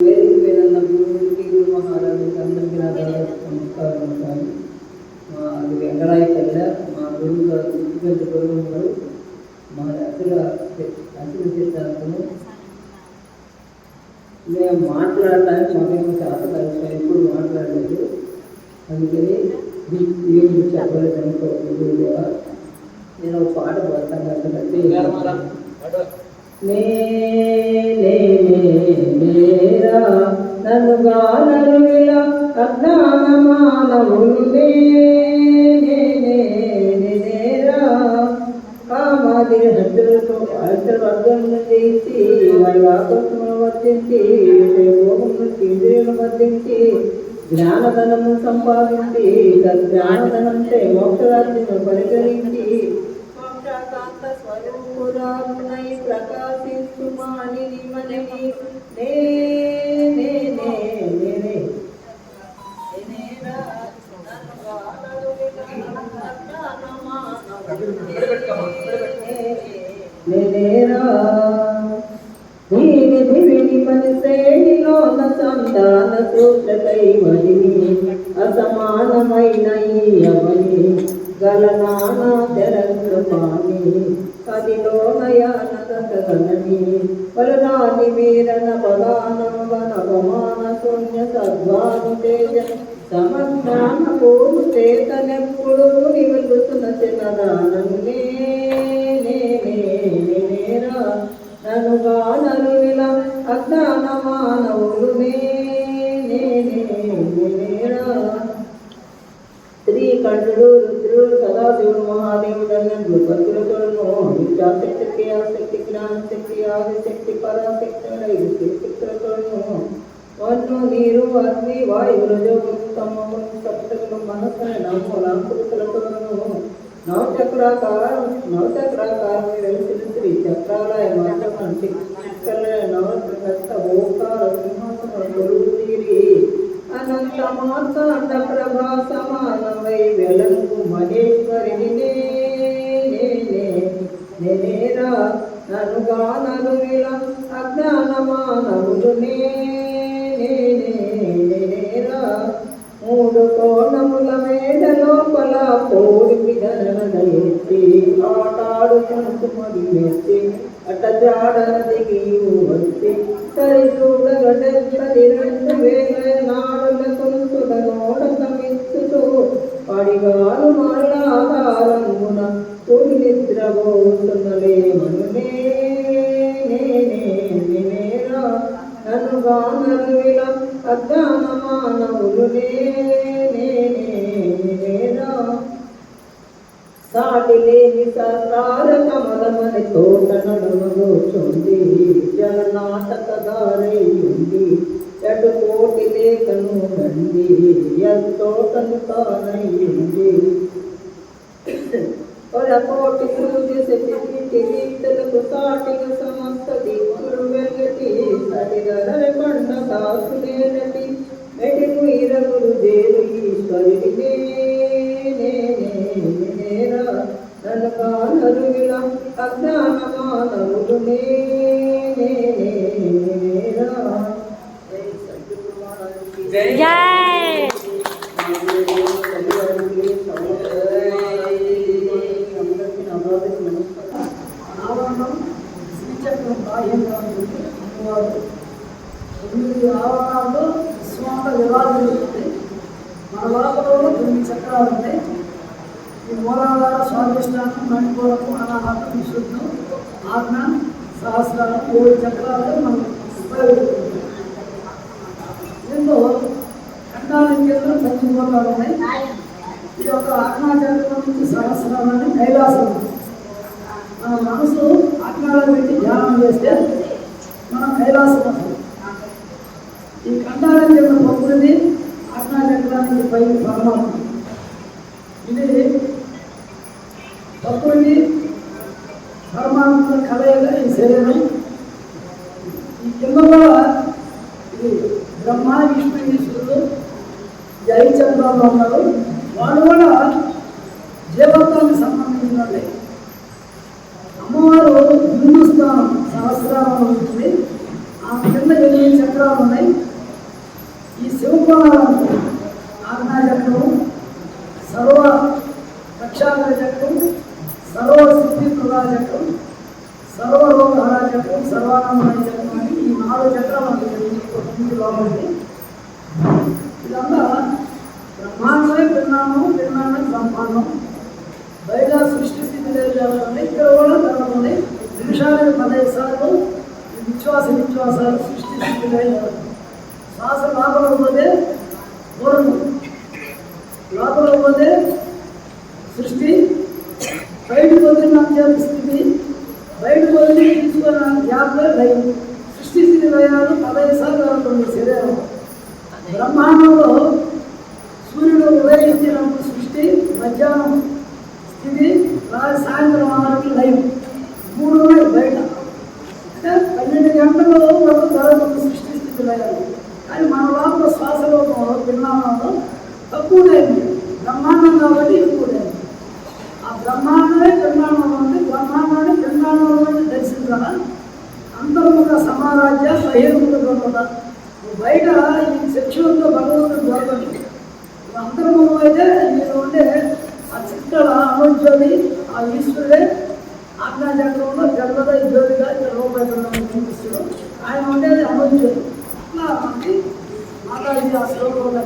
వేదిక మీద ఉన్న గురువులకి గురు మహారాజులకి అందరికీ నా ధన్యవాదాలు, నమస్కారం ఉంటాను మా అది వెంకటాయపల్లె మా గురువు గారు గురుపెద్ద గురువు గారు మా అసలు అసలు సిద్ధాంతము మేము మాట్లాడడానికి మాకేమో కష్టం ఎప్పుడు మాట్లాడలేదు అందుకని ఏం చెప్పలేదు కూడా నేను ఒక పాట పాడతాను. అక్కడ నే నే నేరా నన్ను గానరువిలా అజ్ఞాన మానవులు నే నే వర్గం చేసి వర్తించి ఇంద్రియులు వర్తించి జ్ఞానధనము సంపాదించి జ్ఞానధనంతో మోక్షరాజ్యము పరిగణించి మోక్షాకాంత స్వరూపురామునై ప్రకాశిస్తు మానిని సంతాన సూత్రకై అసమానమైన అవని గలనాన తెరంగు పాని యానగని పలనాని వీరన పదానవన పమాన శూన్య సద్వాను తేజ. సమజ్ఞాన పూర్వ చేతనెప్పుడు నివలుతున్న చిన్నదానమే శ్రీకంఠుడు రుద్రుడు సదాశివుడు మహాదేవుడు అన్నట్లు భక్తులతోను విద్యాశక్తికి ఆసక్తి జ్ఞానశక్తి ఆదిశక్తి పరాశక్తి ఐదు శక్తులతోను వన్ను నీరు అగ్ని వాయువు రజోగులు తమము సప్తములు మనస్సుని నమ్మూలాంకులతోను నవచక్రాకారం నవచక్రాకారం వెలిసిన శ్రీ చక్రాలయ మంత్రం మూడు కోణముల మేడ లోపల కోడికి ధనదయెత్తి ఆటాడుకుంటూ మరి మెచ్చి అట జాడన దిగి వచ్చి సరి చూడగడెక్కడి రెండు వేల నాడుల కుంసుల నోడకమిచ్చుతూ పడిగాను మరలాధారమున తొలి నిద్రపోతున్నలేమనునే నేనేరా నన్ను గానరువిల అజ్ఞాన మానవులు నేనేరా సాటి లేని సహకార కమలమని తోట నడుమగోచుంది జగన్నాటకదారై ఉంది. ఎటు కోటి లేఖను రండి ఎంతోటను తానయ్యింది జై జై ఆవరణం శ్రీచక్రం బాహ్యంగా ఉంటుంది మన లోపల తొమ్మిది చక్రాలు ఉన్నాయి ఈ మూలాధార స్వాధిష్టానం అనాహతం విశుద్ధం ఆజ్ఞ సహస్రాలు ఏడు చక్రాలు మనం ఉపయోగిస్తున్నాం దీంట్లో ఖండాల కేంద్రం పంచభూతాలు ఉన్నాయి ఇది ఒక ఆజ్ఞాచక్రం నుంచి సహస్రాలని కైలాసం. మన మనసు ఆజ్ఞాలో పెట్టి ధ్యానం చేస్తే మనం కైలాసం వస్తుంది. ఈ ఖండాల కింద ప్రకృతి ఆజ్ఞాచక్రానికి పై పరమాత్మ ఇది ప్రకృతి పరమాత్మ కలయిక ఈ శరీరం ఈ కిందలో ఇది బ్రహ్మ విష్ణు ఈశ్వరుడు ఉన్నారు. వాళ్ళు కూడా జీవత్వానికి సంబంధించిన వాళ్ళే. అమ్మవారు హిందుస్థానం స్థానం ఉంటుంది. ఆ కింద ఎనిమిది చక్రాలు ఉన్నాయి. ఈ శివపురాణం ఆజ్ఞాచక్రము సర్వ రక్షాకర చక్రం సర్వ చక్రం సర్వరోగహర చక్రం సర్వానందమయ చక్రం అని ఈ నాలుగు చక్రాలు మనకి లోపలికి ఇదంతా బ్రహ్మాండమే పిన్నాము పిన్నాండం బ్రహ్మాండం బయట సృష్టి స్థితి లేజాలని ఇక్కడ కూడా జరుగుతుంది నిమిషానికి పదహైదు సార్లు విశ్వాస విశ్వాసాలు సృష్టి స్థితి లేదు శ్వాస లోపల పోతే పూర్వం లోపల పోతే గ్యాప్లో సృష్టి స్థితి లయాలు పదహైదు సార్లు జరుగుతుంది శరీరం. బ్రహ్మాండంలో సూర్యుడు ఉదయించినప్పుడు సృష్టి మధ్యాహ్నం స్థితి రాత్రి సాయంత్రం ఆరు లైవ్. మూడు ఉన్నాయి బయట. పన్నెండు గంటలు వరకు జరుగుతుంది సృష్టి స్థితి లయాలు కానీ మన లోపల శ్వాసలోకంలో పిన్నామంలో తక్కువ లేదు బ్రహ్మాండం కాబట్టి ఎక్కువ లేదు ఆ బ్రహ్మాండమే పిన్నామం ఉంది. బ్రహ్మాండాన్ని పిన్నామంలో దర్శించాలా? అంతర్ముఖ సమారాజ్య బహిర్ముఖ దొరకదా బయట ఈ శిక్షణతో భగవంతుడు దొరకదు అంతర్ముఖం అయితే నేను ఉండే ఆ చిక్కల అనుజ్యోతి ఆ ఈశ్వరుడే ఆజ్ఞాచక్రంలో జగద జ్యోతిగా ఇక్కడ రూపాయలు చూపిస్తాడు ఆయన ఉండేది అనుజ్యోతి అట్లా మనకి మాతాజీ ఆ శ్లోకంలో